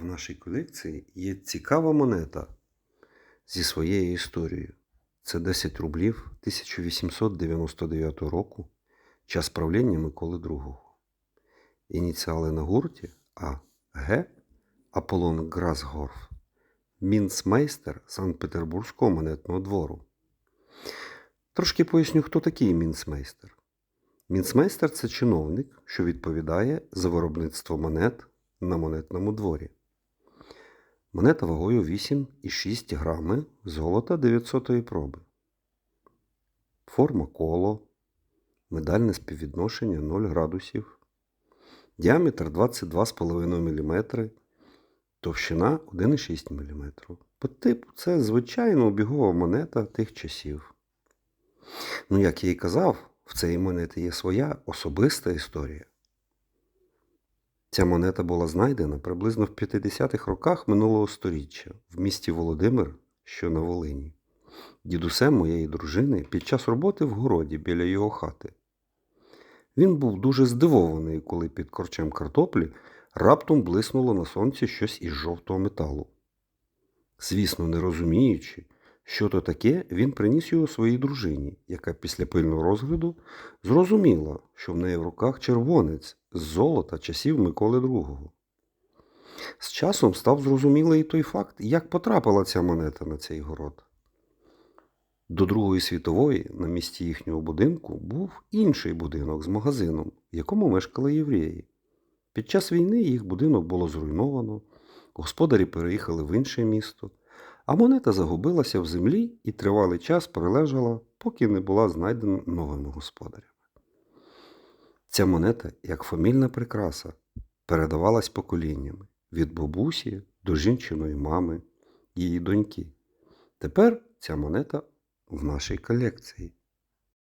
В нашій колекції є цікава монета зі своєю історією. Це 10 рублів 1899 року, час правління Миколи II. Ініціали на гурті А. Г. Аполлон Грасгорф, мінцмейстер Санкт-Петербурзького монетного двору. Трошки поясню, хто такий мінцмейстер. Мінцмейстер це чиновник, що відповідає за виробництво монет на монетному дворі. Монета вагою 8,6 грами золота 900 проби. Форма коло. Медальне співвідношення 0 градусів. Діаметр 22,5 мм. Товщина 1,6 мм. По типу це звичайно обігова монета тих часів. Ну, як я і казав, в цієї монети є своя особиста історія. Ця монета була знайдена приблизно в 50-х роках минулого століття в місті Володимир, що на Волині, дідусем моєї дружини під час роботи в городі біля його хати. Він був дуже здивований, коли під корчем картоплі раптом блиснуло на сонці щось із жовтого металу. Звісно, не розуміючи, що то таке, він приніс його своїй дружині, яка після пильного розгляду зрозуміла, що в неї в руках червонець з золота часів Миколи II. З часом став зрозумілий той факт, як потрапила ця монета на цей город. До Другої світової на місці їхнього будинку був інший будинок з магазином, в якому мешкали євреї. Під час війни їх будинок було зруйновано, господарі переїхали в інше місто, а монета загубилася в землі і тривалий час прилежала, поки не була знайдена новими господарями. Ця монета, як фамільна прикраса, передавалась поколіннями від бабусі до жінчиної мами, її доньки. Тепер ця монета в нашій колекції.